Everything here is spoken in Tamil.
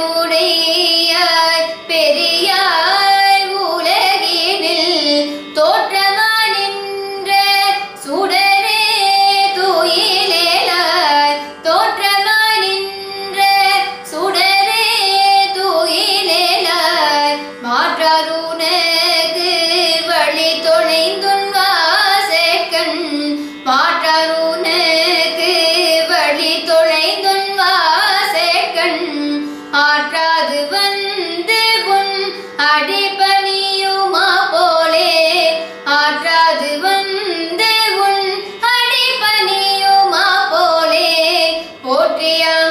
உடை மாற்றாது வந்து உன் அடிபணியுமா போலே. ஆற்றாது வந்து உன் அடிபணியுமா போலே. போற்றியா